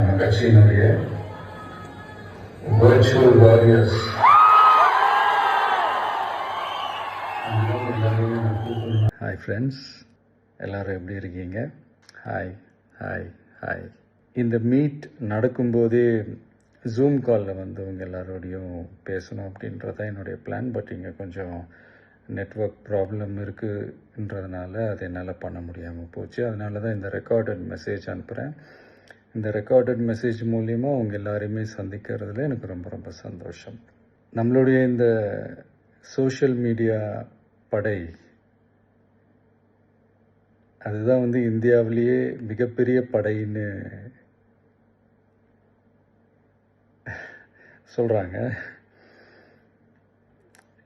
கட்சியினுடைய virtual warriors hi friends எல்லாரும் எப்படி இருக்கீங்க? ஹாய் ஹாய் ஹாய் இந்த மீட் நடக்கும்போதே ஜூம் காலில் வந்து உங்கள் எல்லாரோடையும் பேசணும் அப்படின்றது தான் என்னுடைய பிளான் பட் இங்கே கொஞ்சம் நெட்வொர்க் ப்ராப்ளம் இருக்குன்றதுனால அது என்னால் பண்ண முடியாமல் போச்சு. அதனால தான் இந்த ரெக்கார்டட் மெசேஜ் அனுப்புகிறேன் இந்த ரெக்கார்டட் மெசேஜ் மூலிமா அவங்க எல்லாரையுமே சந்திக்கிறதுல எனக்கு ரொம்ப ரொம்ப சந்தோஷம். நம்மளுடைய இந்த சோஷியல் மீடியா படை அதுதான் வந்து இந்தியாவிலேயே மிகப்பெரிய படைன்னு சொல்கிறாங்க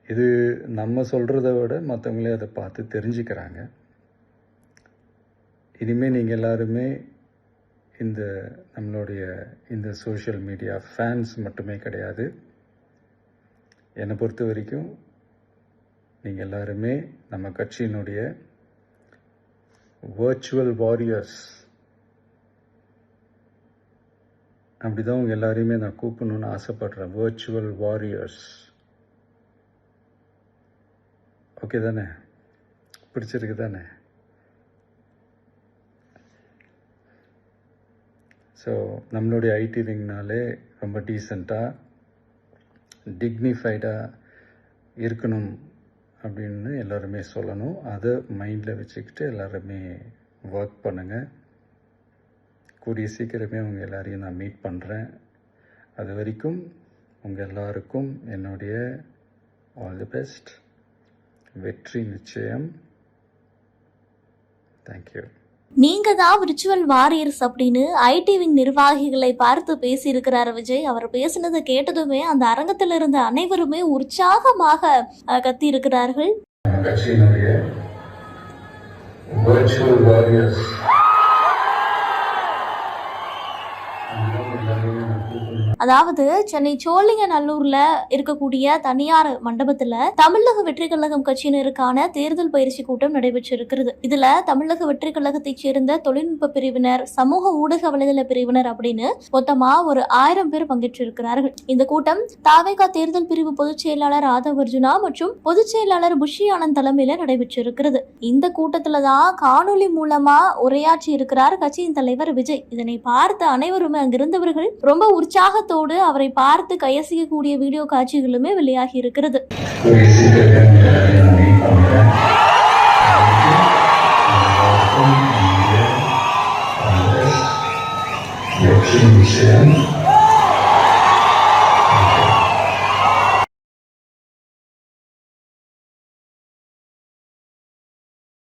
இது நம்ம சொல்கிறத விட மற்றவங்களே அதை பார்த்து தெரிஞ்சுக்கிறாங்க. இனிமேல் நீங்கள் எல்லாருமே இந்த நம்மளுடைய இந்த சோஷியல் மீடியா ஃபேன்ஸ் மட்டுமே கிடையாது. என்னை பொறுத்த வரைக்கும் நீங்கள் எல்லாருமே நம்ம கட்சியினுடைய வர்ச்சுவல் வாரியர்ஸ் அப்படிதான் உங்கள் எல்லாரையுமே நான் கூப்பிடணும்னு ஆசைப்படுறேன். வர்ச்சுவல் வாரியர்ஸ் ஓகே தானே? பிடிச்சிருக்கு தானே ஸோ நம்மளுடைய ஐடி விங்னாலே ரொம்ப டீசெண்டாக டிக்னிஃபைடாக இருக்கணும் அப்படின்னு எல்லாருமே சொல்லணும். அதை மைண்டில் வச்சுக்கிட்டு எல்லாருமே ஒர்க் பண்ணுங்கள் கூடிய சீக்கிரமே அவங்க எல்லாரையும் நான் மீட் பண்ணுறேன் அது வரைக்கும் உங்கள் எல்லாருக்கும் என்னுடைய ஆல் தி பெஸ்ட் வெற்றி நிச்சயம். தேங்க்யூ நீங்க தான் விர்ச்சுவல் வாரியர்ஸ் அப்படின்னு ஐடிவின் நிர்வாகிகளை பார்த்து பேசியிருக்கிறார் விஜய். அவர் பேசினதை கேட்டதுமே அந்த அரங்கத்தில் இருந்த அனைவருமே உற்சாகமாக அஹ், கத்தியிருக்கிறார்கள். அதாவது சென்னை சோழிங்கநல்லூர்ல இருக்கக்கூடிய தனியார் மண்டபத்துல தமிழக வெற்றி கழகம் கட்சியினருக்கான தேர்தல் பயிற்சி கூட்டம் நடைபெற்றிருக்கிறது. இதுல தமிழக வெற்றி கழகத்தைச் சேர்ந்த தொழில்நுட்ப பிரிவினர் சமூக ஊடக வலைதள பிரிவினர் அப்படின்னு மொத்தமா ஒரு ஆயிரம் பேர் பங்கேற்றிருக்கிறார்கள். இந்த கூட்டம் தாவேகா தேர்தல் பிரிவு பொதுச் செயலாளர் ஆதவ் அர்ஜுனா மற்றும் பொதுச் செயலாளர் புஷி ஆனந்த் தலைமையில நடைபெற்றிருக்கிறது. இந்த கூட்டத்துல தான் காணொளி மூலமா உரையாற்றி இருக்கிறார் கட்சியின் தலைவர் விஜய். இதனை பார்த்த அனைவருமே அங்கிருந்தவர்கள் ரொம்ப உற்சாகத்தோடு அவரை பார்த்து கையசிக்கக்கூடிய வீடியோ காட்சிகளுமே வெளியாகி இருக்கிறது. கூடிய